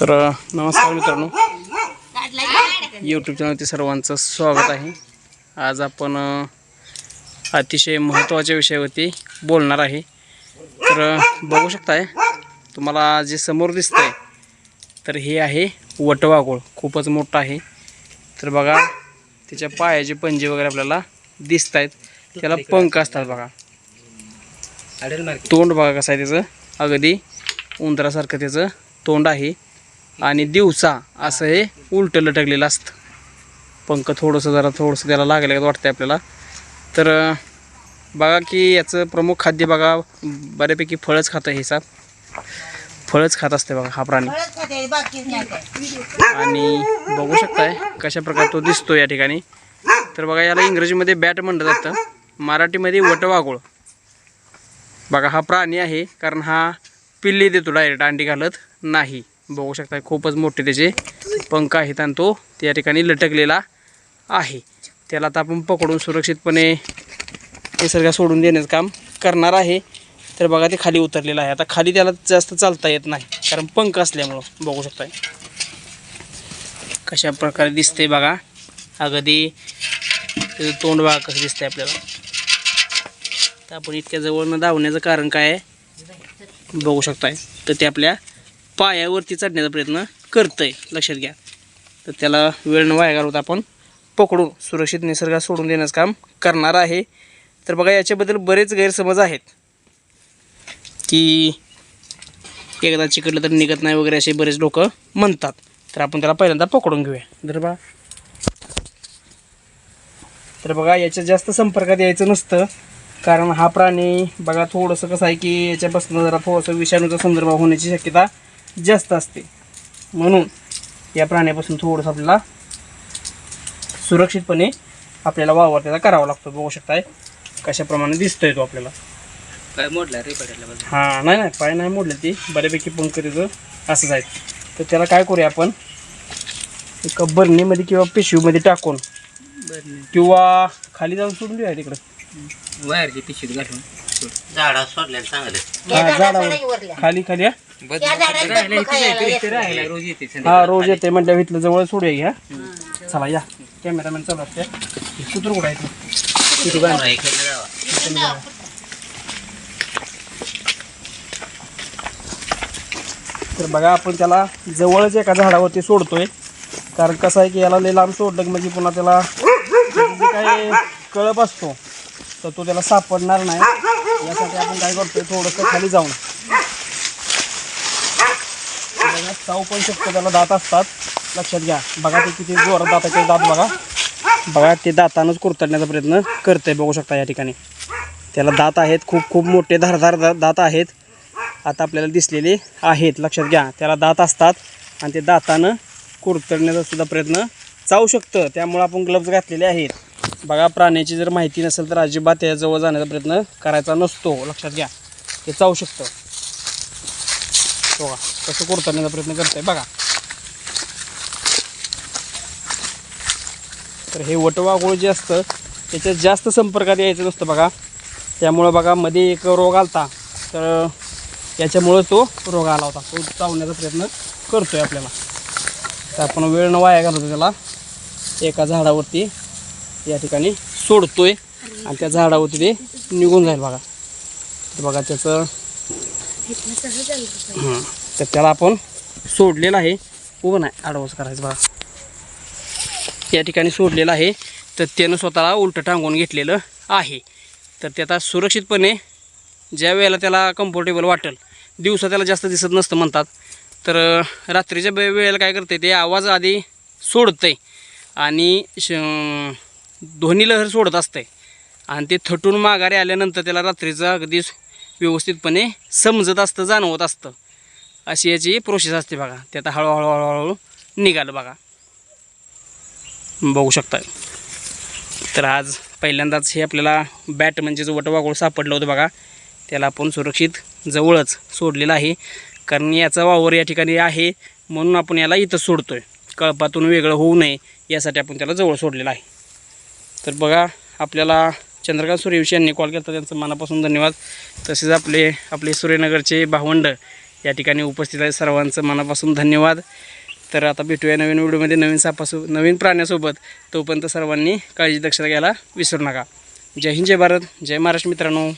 तर नमस्कार मित्रांनो. यूट्यूब चॅनलवरती सर्वांचं स्वागत आहे. आज आपण अतिशय महत्त्वाच्या विषयावरती बोलणार आहे. तर बघू शकताय तुम्हाला जे समोर दिसतंय तर हे आहे वटवाघूळ. खूपच मोठं आहे. तर बघा त्याच्या पायाचे पंजे वगैरे आपल्याला दिसत आहेत त्याला पंख असतात बघा. तोंड बघा कसं आहे त्याचं. अगदी उंदरासारखं त्याचं तोंड आहे. आणि दिवसा असं हे उलटं लटकलेलं असतं. पंख थोडंसं जरा थोडंसं त्याला लागलं वाटतंय आपल्याला. तर बघा की याचं प्रमुख खाद्य बघा बऱ्यापैकी फळच खातं हे साप. फळच खात असते बघा हा प्राणी. आणि बघू शकताय कशा प्रकारे तो दिसतो या ठिकाणी. तर बघा याला इंग्रजीमध्ये बॅट म्हणलं जातं. मराठीमध्ये वटवाघूळ. बघा हा प्राणी आहे कारण हा पिल्ली देतो डायरेक्ट अंडी घालत. नाही. बघू शकता खूपच मोठे त्याचे पंख आहेत आणि तो त्या ठिकाणी लटकलेला आहे. त्याला आता आपण पकडून सुरक्षितपणे निसर्गात सोडून देण्याचं काम करणार आहे. तर बघा ते खाली उतरलेलं आहे. आता खाली त्याला जास्त चालता येत नाही कारण पंख असल्यामुळं. बघू शकताय. कशा प्रकारे दिसते बघा. अगदी त्याचं तोंड बघा कसं दिसतंय आपल्याला. तर आपण इतक्या जवळ न धावण्याचं कारण काय आहे? बघू शकताय. तर ते आपल्या पायावरती चढण्याचा प्रयत्न करतंय. लक्षात घ्या. तर त्याला वेळ न वाया घालवत आपण पकडून सुरक्षित निसर्गात सोडून देण्याचं काम करणार आहे. तर बघा याच्याबद्दल बरेच गैरसमज आहेत. की एकदा चिकटलं तर निघत नाही वगैरे असे बरेच लोक म्हणतात. तर आपण त्याला पहिल्यांदा पकडून घेऊया. तर बघा. तर बघा याच्या जास्त संपर्कात यायचं नसतं. कारण हा प्राणी बघा थोडंसं कसं आहे की याच्यापासून जरा थोडंसं विषाणूचा संदर्भ होण्याची शक्यता जास्त असते. म्हणून या प्राण्यापासून थोडंसं आपल्याला सुरक्षितपणे आपल्याला वावर त्याचा करावा लागतो. बघू शकताय कशाप्रमाणे दिसतोय तो आपल्याला. काय मोडला रे पडायला हां नाही नाही पाय नाही मोडले ती. बऱ्यापैकी पंख त्याचं असंच आहे. तर त्याला काय करूया आपण? एका बरणीमध्ये किंवा पिशवीमध्ये टाकून किंवा खाली जाऊन सोडून देऊया तिकडं. वायरची पिशवीत घालून झाडा सोडल्याला चांगलं. त्या हा, झाडाचं झाडावर. खाली खाली हा. रोज येते हा रोज येते म्हटलं इथलं जवळ सोडूया घ्या चला या. कॅमेरामॅन चला त्या सूत्र कुठं आहे तर बघा आपण त्याला जवळच एका झाडावरती सोडतोय. कारण कसं आहे की याला लय लांब सोडलं की म्हणजे पुन्हा त्याला त्याचं जे काही कळप असतो तर तो त्याला सापडणार नाही. यासाठी आपण काय करतोय थोडंसं खाली जाऊन. बघा चावू पण शकतो त्याला दात असतात. लक्षात घ्या. बघा ते किती जोरात दाताचे दात बघा. बघा ते दातानंच कुरतडण्याचा प्रयत्न करते बघू शकता या ठिकाणी. त्याला दात आहेत खूप खूप मोठे धारधार दात आहेत. आता आपल्याला दिसलेले आहेत लक्षात घ्या. त्याला दात असतात आणि ते दातानं कुरतडण्याचा सुद्धा प्रयत्न चावू शकतं. त्यामुळे आपण ग्लव्ज घातलेले आहेत. बघा प्राण्याची जर माहिती नसेल तर अजिबात त्याजवळ जाण्याचा प्रयत्न करायचा नसतो. लक्षात घ्या. ते चावू शकतं. बघा कसं कुरतडण्याचा प्रयत्न करतंय. बघा. तर हे वटवाघूळ जे असतं त्याच्यात जास्त संपर्कात यायचं नसतं बघा. त्यामुळं बघा मध्ये एक रोग आलता. तर याच्यामुळं तो रोग आला होता. तो चावण्याचा प्रयत्न करतोय आपल्याला. तर आपण वेळ न वाया घालतो त्याला एका झाडावरती या ठिकाणी सोडतोय. आणि त्या झाडावरती ते निघून जाईल बघा. तर बघा त्याचं. तर त्याला आपण सोडलेलं आहे. उभं नाही आडवस करायचं बघा. या ठिकाणी सोडलेलं आहे. तर त्यानं स्वतःला उलटं टांगून घेतलेलं आहे. तर ते आता सुरक्षितपणे ज्या वेळेला त्याला कम्फर्टेबल वाटेल दिवसा त्याला जास्त दिसत नसतं म्हणतात. तर रात्रीच्या वेळेला काय करते ते आवाज आधी सोडतंय. आणि श ध्वनी लहर सोडत असते आणि ते थटून माघारी आल्यानंतर त्याला रात्रीचं अगदी व्यवस्थितपणे समजत असतं जाणवत असतं. अशी याची प्रोसेस असते बघा. ते आता हळूहळू हळूहळू निघालं बघा. बघू शकता. तर आज पहिल्यांदाच हे आपल्याला बॅट म्हणजे जो वटवाघूळ सापडलं होतं बघा. त्याला आपण सुरक्षित जवळच सोडलेलं आहे. कारण याचा वावर या ठिकाणी आहे म्हणून आपण याला इथं सोडतो आहे कळपातून वेगळं होऊ नये यासाठी आपण त्याला जवळ सोडलेलं आहे. तर बघा आपल्याला चंद्रकांत सूर्यवंशी यांनी कॉल केला त्यांचं मनापासून धन्यवाद. तसेच आपले आपले सूर्यनगरचे भावंड या ठिकाणी उपस्थित आहे सर्वांचं मनापासून धन्यवाद. तर आता भेटूया नवीन व्हिडिओमध्ये. नवीन सापासो नवीन प्राण्यासोबत. तोपर्यंत सर्वांनी काळजी दक्षता घ्यायला विसरू नका. जय हिंद जय भारत. जय महाराष्ट्र मित्रांनो.